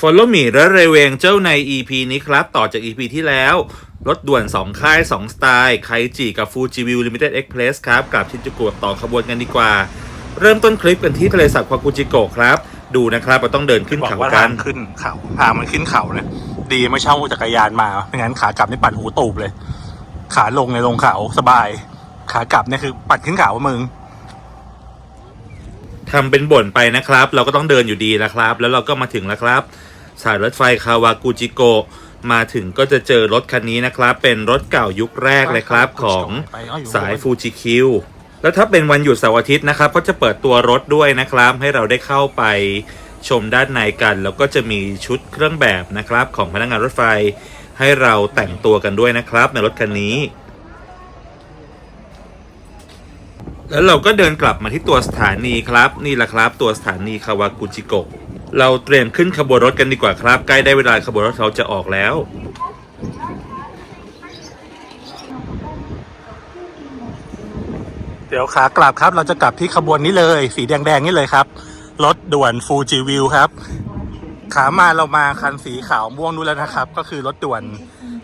Follow Me และเรเวงเจ้าใน EP นี้ครับ ต่อจาก EP ที่แล้ว รถด่วน 2 ค่าย 2 สไตล์ไคจิกับ Fuji View Limited Express ครับกลับชินจูกุต่อขบวนกันดีกว่า เริ่มต้นคลิปกันที่ทะเลสาบควากุจิโกะครับ ดูนะครับเราต้องเดินขึ้นบอกเขาว่ากัทาน งขึ้นเขาทางมันขึ้นเขาเนี่ยดีไม่เช่าจักรยานมาไม่งั้นขากลับนี่ปั่นหูตูบเลย ขาลงในลงเขาสบาย ขากลับเนี่ยคือปั่นขึ้นเขามึง ทำเป็นบ่นไปนะครับ เราก็ต้องเดินอยู่ดีแล้วครับ แล้วเราก็มาถึงแล้วครับ สายรถไฟคาวากุจิโกะมาถึงก็จะเจอรถคันนี้นะครับ เป็นรถเก่ายุคแรกเลยครับของสายฟูจิคิวแล้วถ้าเป็นวันหยุดเสาร์อาทิตย์นะครับ ก็จะเปิดตัวรถด้วยนะครับ ให้เราได้เข้าไปชมด้านในกัน แล้วก็จะมีชุดเครื่องแบบนะครับ ของพนักงานรถไฟ ให้เราแต่งตัวกันด้วยนะครับ ในรถคันนี้ แล้วเราก็เดินกลับมาที่ตัวสถานีครับ นี่แหละครับ ตัวสถานีคาวากุจิโกะ เราเตรียมขึ้นขบวนรถกันดีกว่าครับ ใกล้ได้เวลาขบวนรถเราจะออกแล้ว เดี๋ยวขากลับครับ เราจะกลับที่ขบวนนี้เลย สีแดงๆนี่เลยครับรถด่วนฟูจิวิวครับ ขามาเรามาคันสีขาวม่วงนู้นแล้วนะครับ ก็คือรถด่วน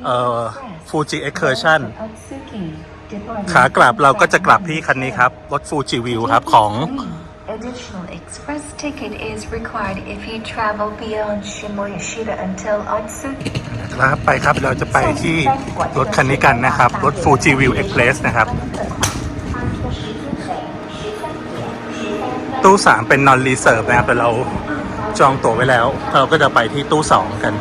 เอ่อฟูจิเอ็กเคอร์ชันขากลับเราก็จะกลับที่คันนี้ครับ รถฟูจิวิวครับของ Additional express ticket is required if you travel beyond Shimoyoshida until Otsuki. ครับไปครับเราจะไปที่รถคันนี้กันนะครับ รถฟูจิวิวเอ็กเพรสนะครับ ตู้สามเป็นนอนรีเซิร์ฟนะครับแต่เราจองตั๋วไว้แล้ว เราก็จะไปที่ตู้สองกัน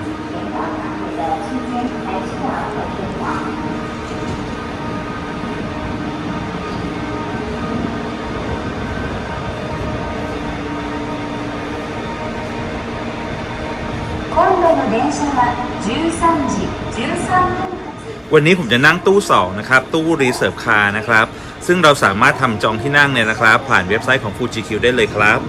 13時13分วันนี้ผมจะนั่งตู้ 2 นะครับ ตู้รีเซิร์ฟคาร์นะครับ ซึ่งเราสามารถทำจองที่นั่งเนี่ยนะครับ ผ่านเว็บไซต์ของ Fuji Q ได้เลยครับ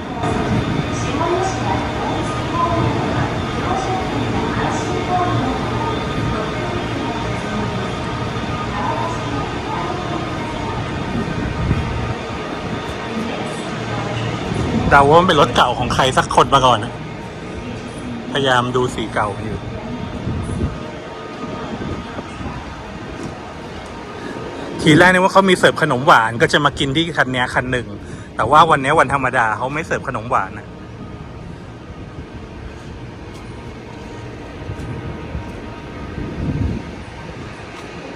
เดาว่ามันเป็นรถเก่าของใครสักคนมาก่อนนะพยายามดูสีเก่าอยู่ ทีแรกนึกว่าเขามีเสิร์ฟขนมหวานก็จะมากินที่คันนี้คันหนึ่ง แต่ว่าวันนี้วันธรรมดาเขาไม่เสิร์ฟขนมหวานนะ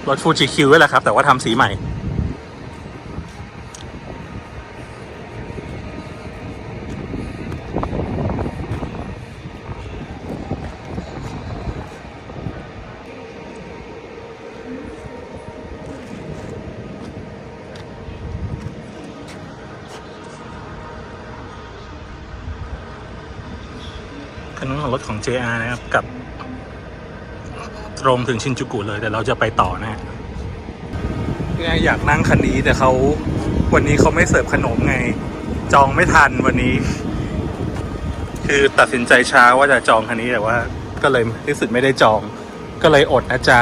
รถฟูจิคิวด้วยแหละครับ แต่ว่าทำสีใหม่ รถของ JR นะครับกับ ตรงถึงชินจูกุเลย แต่เราจะไปต่อนะฮะเนี่ยอยากนั่งคันนี้แต่เขาวันนี้เขาไม่เสิร์ฟขนมไง จองไม่ทันวันนี้ คือตัดสินใจช้าว่าจะจองคันนี้แต่ว่า ก็เลยที่สุดไม่ได้จอง ก็เลยอดนะจ๊ะ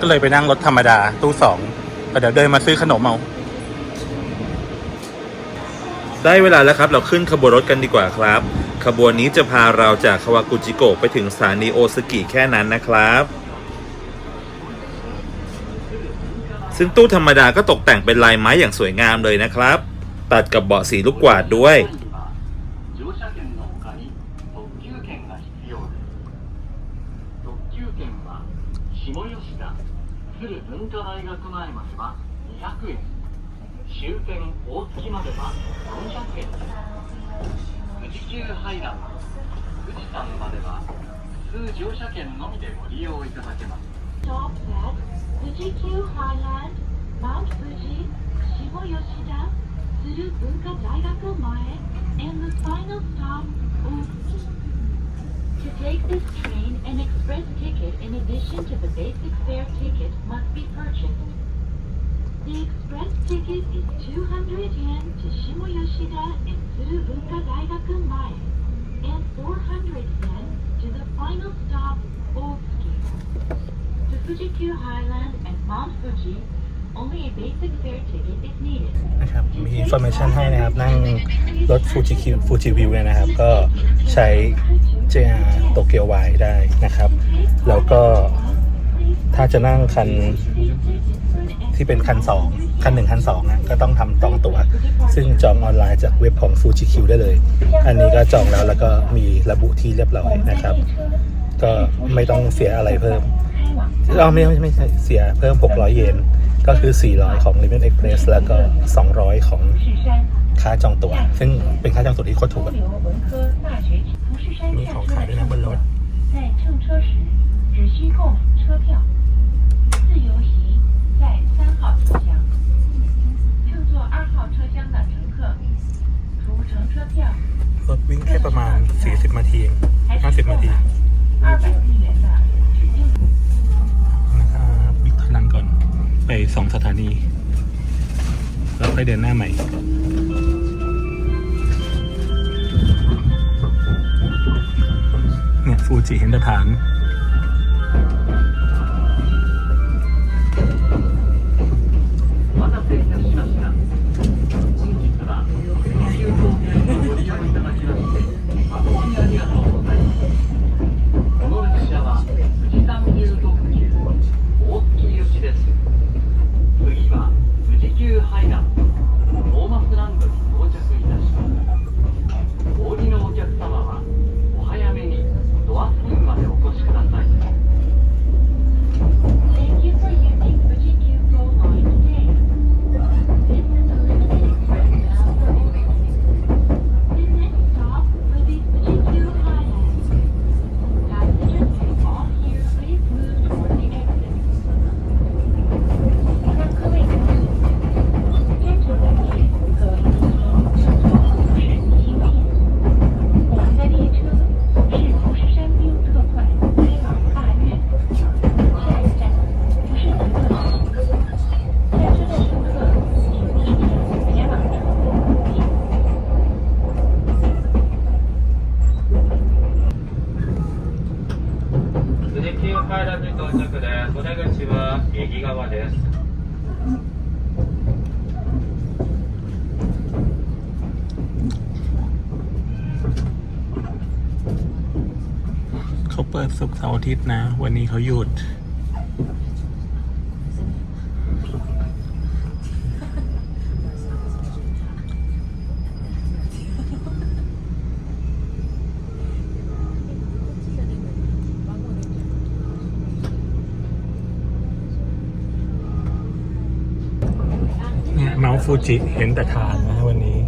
ก็เลยไปนั่งรถธรรมดาตู้สองแต่เดี๋ยวเดินมาซื้อขนมเอา ได้เวลาแล้วครับ เราขึ้นขบวนรถกันดีกว่าครับ ขบวนนี้จะพาเราจากคาวากุจิโกะไปถึงสถานีโอซากิแค่นั้นนะครับ ซึ่งตู้ธรรมดาก็ตกแต่งเป็นลายไม้อย่างสวยงามเลยนะครับ ตัดกับเบาะสีลูกกวาดด้วย 鶴文化大学前までは200円。終点大月までは400円。富士急ハイランド富士山までは普通乗車券のみでご利用いただけます。Stop at 富士急ハイランド Mount 富士下吉田鶴文化大学前 And the final 大月 To take this train, an express ticket in addition to the basic fare ticket must be purchased. The express ticket is 200 yen to Shimo Yoshida and Tsuru Bunka Daigaku Mae, and 400 yen to the final stop, Oki. To Fuji-Q Highland and Mount Fuji, only a basic fare ticket is needed. นะครับ มีอินโฟเมชันให้นะครับ นั่งรถฟูจิคิวฟูจิวิวเนี่ยนะครับ ก็ใช้ JR โตเกียวไวได้นะครับ แล้วก็ถ้าจะนั่งคันที่เป็นคันสองคันหนึ่งคันสองนะก็ต้องทำจองตั๋ว ซึ่งจองออนไลน์จากเว็บของฟูจิคิวได้เลย อันนี้ก็จองแล้วแล้วก็มีระบุที่เรียบร้อยนะครับ ก็ไม่ต้องเสียอะไรเพิ่มเราไม่ไม่ไม่ใช่เสียเพิ่ม 600 เยน ก็คือ 400 ของ Limit Express แล้วก็ 200 ของค่าจองตั๋ว ซึ่งเป็นค่าจองตั๋วที่โคตรถูก มีของขายด้วยนะบนรถ ฟูจิเห็นแต่ฐาน ศุกร์เสาร์อาทิตย์นะ วันนี้เขาหยุด เนี่ยเมาส์ฟูจิเห็นแต่ทานนะวันนี้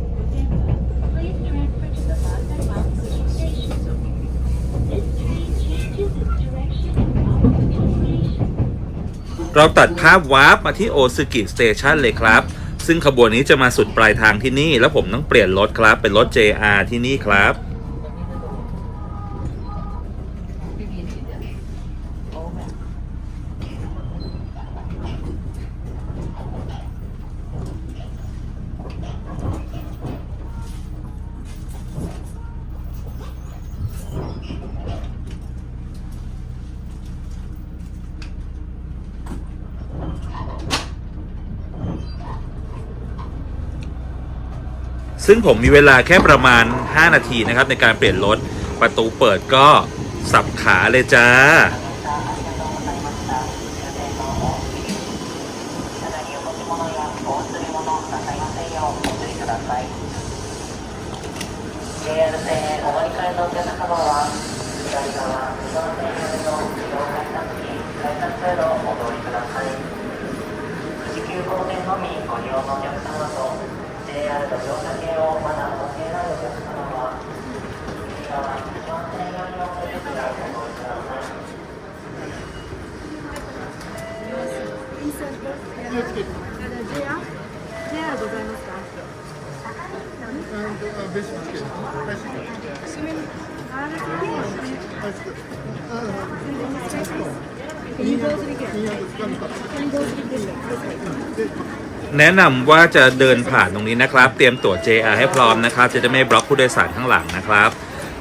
เราตัดภาพวาร์ปมาที่โอซึกิสเตชันเลยครับ ซึ่งขบวนนี้จะมาสุดปลายทางที่นี่ แล้วผมต้องเปลี่ยนรถครับ เป็นรถ JR ที่นี่ครับ ซึ่งผมมีเวลาแค่ประมาณ 5 นาทีนะครับ ในการเปลี่ยนรถ ประตูเปิดก็สับขาเลยจ้า JR 線お乗り換えのお客様は左側その線の自動改札機改札へのお通りください富士急行線のみご利用のお客様と JR の乗車券をまだお持ちになるお客様は右側一番線寄りのお列へお通りください JR ございますか แนะนำว่าจะเดินผ่านตรงนี้นะครับ เตรียมตั๋ว JR ให้พร้อมนะครับ จะได้ไม่บล็อกผู้โดยสารข้างหลังนะครับ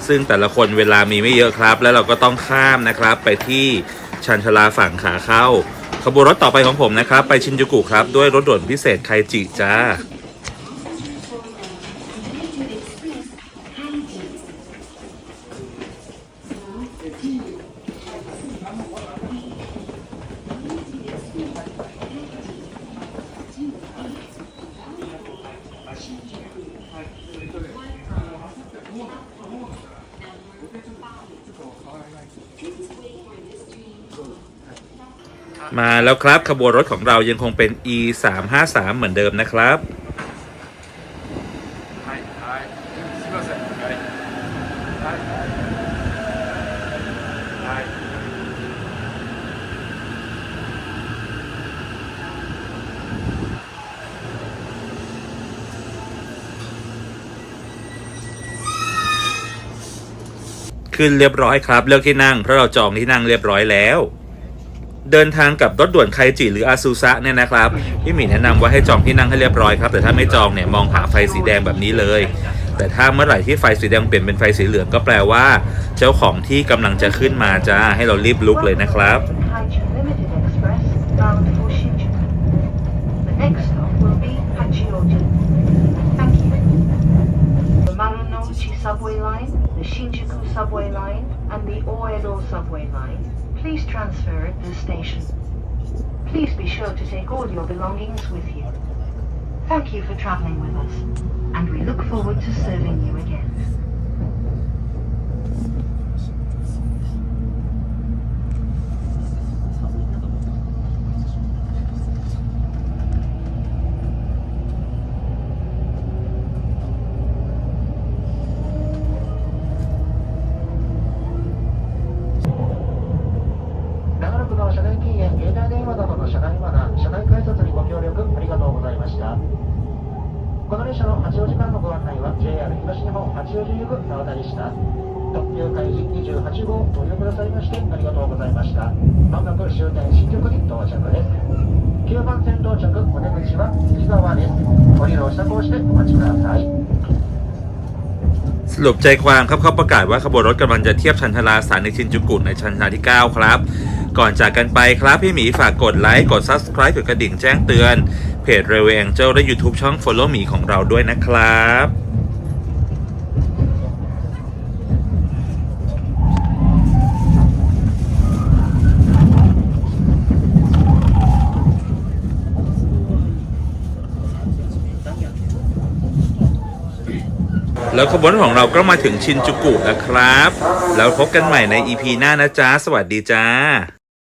ซึ่งแต่ละคนเวลามีไม่เยอะครับ แล้วเราก็ต้องข้ามนะครับ ไปที่ชันชาลาฝั่งขาเข้า ขบวนรถต่อไปของผมนะครับ ไปชินจูกุครับ ด้วยรถด่วนพิเศษไคจิจ้า มาแล้วครับขบวนรถของเรายังคงเป็น e 3 5 3เหมือนเดิมนะครับ ขึ้นเรียบร้อยครับ เลือกที่นั่งเพราะเราจองที่นั่งเรียบร้อยแล้ว เดินทางกับรถด่วนไคจิหรืออาซูซะเนี่ยนะครับพี่หมีแนะนำว่าให้จองที่นั่งให้เรียบร้อยครับ แต่ถ้าไม่จองเนี่ยมองหาไฟสีแดงแบบนี้เลย แต่ถ้าเมื่อไหร่ที่ไฟสีแดงเปลี่ยนเป็นไฟสีเหลืองก็แปลว่า เจ้าของที่กำลังจะขึ้นมาจ้าให้เรารีบลุกเลยนะครับ subway line, the Shinjuku subway line, and the Oedo subway line. Please transfer at this station. Please be sure to take all your belongings with you. Thank you for traveling with us, and we look forward to serving you again. 8号ご利用くださいましてありがとうございました。まもなく終点新宿に到着です。9番線到着お出口は右側です。降りるを下降してお待ちください。สรุปใจความครับเขาประกาศว่าขบวนรถกำลังจะเทียบชันทราสถานีชินจูกุในชันทราที่ 9 ครับ ก่อนจากกันไปครับพี่หมีฝากกดไลค์ กด Subscribe กดกระดิ่งแจ้งเตือน เพจเรเว w เจอร์และ YouTube ช่อง Follow มีของเราด้วยนะครับ แล้วขบวนของเราก็มาถึงชินจูกุแล้วครับ แล้วพบกันใหม่ในอีพีหน้านะจ๊ะ สวัสดีจ้า